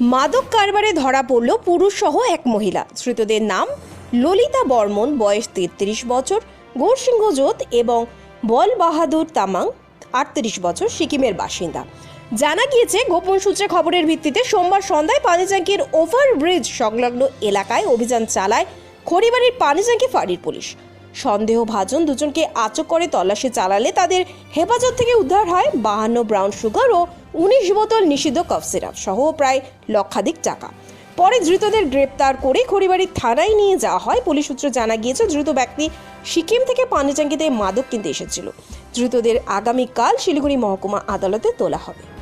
মাদক কারবারে ধরা পড়ল পুরুষ সহ এক মহিলা। ধৃতদের নাম ললিতা বর্মন, বয়স তেত্রিশ বছর, গৌরসিংহ জোত এবং বল বাহাদুর তামাং, আটত্রিশ বছর, সিকিমের বাসিন্দা। জানা গিয়েছে, গোপন সূত্রে খবরের ভিত্তিতে সোমবার সন্ধ্যায় পানিজাঙ্কির ওভারব্রিজ সংলগ্ন এলাকায় অভিযান চালায় খড়িবাড়ির পানিজাঙ্কি ফাঁড়ির পুলিশ। সন্দেহভাজন দুজনকে আচক করে তল্লাশি চালালে তাদের হেফাজত থেকে উদ্ধার হয় বাহান্ন ব্রাউন সুগার ও উনিশ বোতল নিষিদ্ধ কফ সিরাপ সহ প্রায় লক্ষাধিক টাকা। পরে ধৃতদের গ্রেপ্তার করে খড়িবাড়ির থানায় নিয়ে যাওয়া হয়। পুলিশ সূত্রে জানা গিয়েছে দ্রুত ব্যক্তি সিকিম থেকে পানিচাঙ্গিতে মাদক কিনতে এসেছিল। ধৃতদের আগামীকাল শিলিগুড়ি মহকুমা আদালতে তোলা হবে।